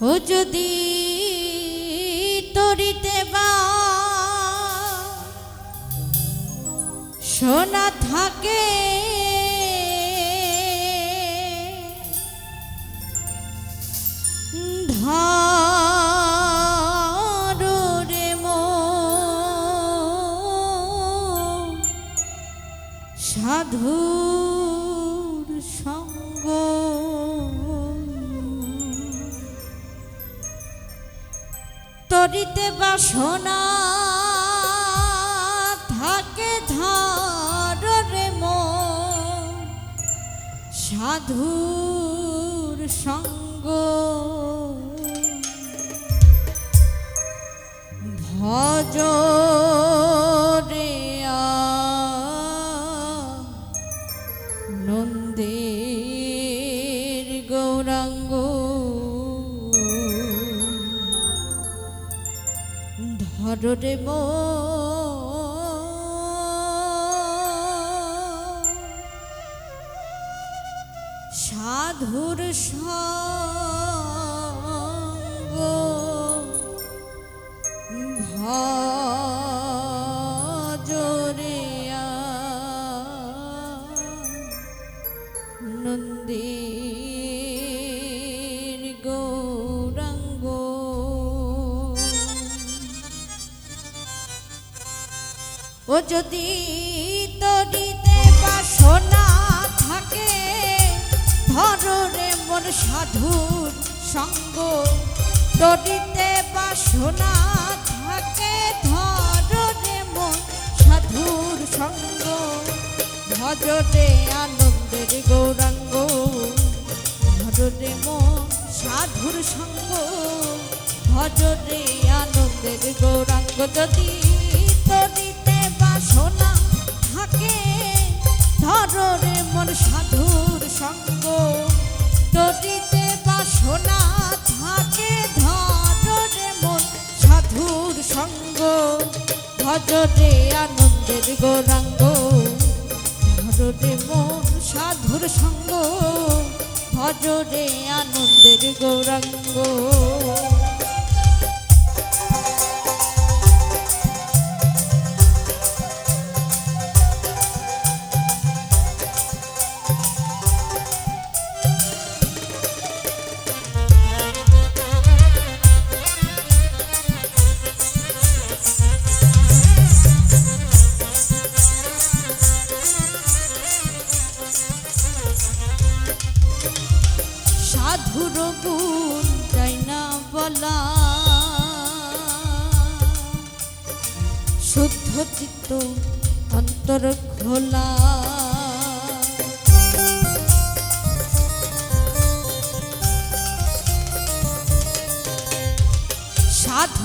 ও যদি তরিতে বা সোনা থাকে ধরো রে মন সাধুর সঙ্গ তরিতে বাসনা থাকে ধরে মো সাধুর সঙ্গ। ভজ ধর রে মো। সাধুর সঙ্গ ভজরে নন্দীর ও যদি তরিতে বাসনা থাকে, ধরে মন সাধুর সঙ্গ। তরিতে বাসনা থাকে, ধরে মন সাধুর সঙ্গ। ভজরে আনন্দের গৌরাঙ্গ ভজরে মন সাধুর সঙ্গ। ভজরে আনন্দের গৌরাঙ্গ যদি আনন্দের গৌরাঙ্গ ধরে মন সাধুর সঙ্গ ভজরে আনন্দের গৌরাঙ্গ।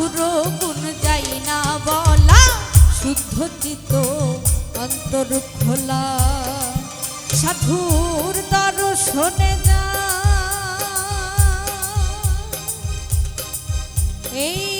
সাধুর গুণ যাই না বলা শুদ্ধ চিত অন্তর খোলা। সাধুর শোনে যা। এই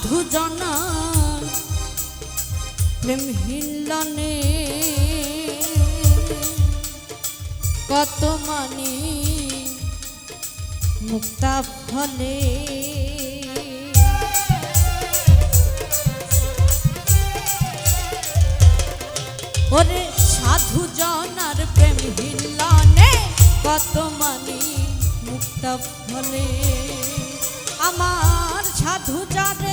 সাধু জনা। প্রেম হিলনে কত মানি মুক্তা ফলে। ওরে সাধু জনার প্রেম হিলনে কত মানি মুক্ত ফলে। আমার সাধু যারে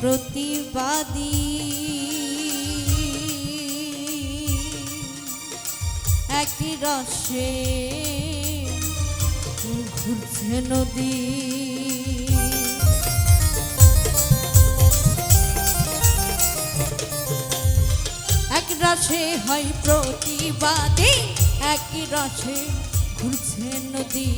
প্রতিবাদী। একই রসে ঘুরছে নদী। এক রসে হয় প্রতিবাদী একই রসে ঘুরছে নদী।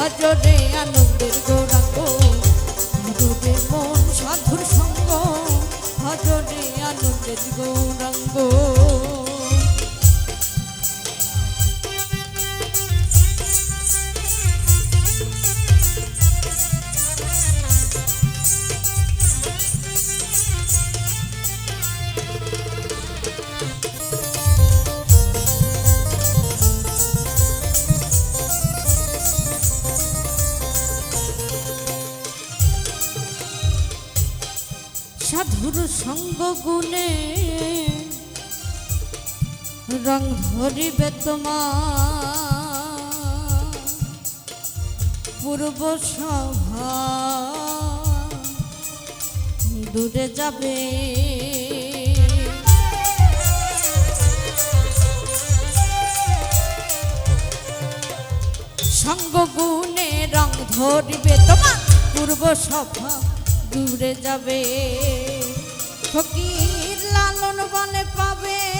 ভজরে আনন্দের গৌরাঙ্গ। ভজরে মন সাধুর সঙ্গ। ভজরে আনন্দের গৌরাঙ্গ। গুণে রং ধরিবে তোমার পূর্ব সভা। দূরে যাবে। সঙ্গ গুণে রং ধরিবে তোমার পূর্ব সভা। দূরে যাবে। ফকির লালন বনে পাবে।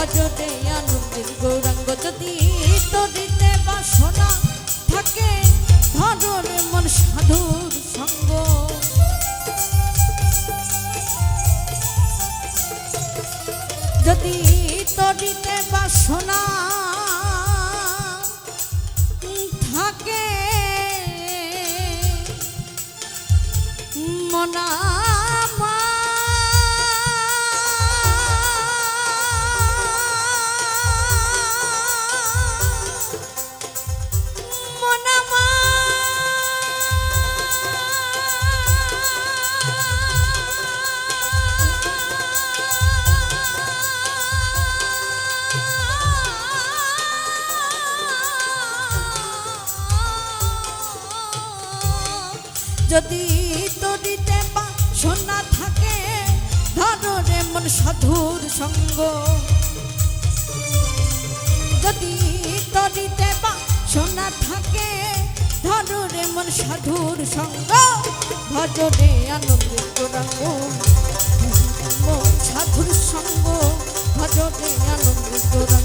মন আনন্দ আনন্দের গৌরাঙ্গ যদি তরিতে বাসনা থাকে ধরে মন সাধুর সঙ্গ। যদি তরিতে বাসনা থাকে মনামা সোনা থাকে ধরো রে মন সাধুর সঙ্গ। যদি তরিতে বা সোনা থাকে ধরো রে মন সাধুর সঙ্গ। ভজরে আনন্দ গৌরাঙ্গ মন সাধুর সঙ্গ। ভজরে আনন্দ গৌরাঙ্গ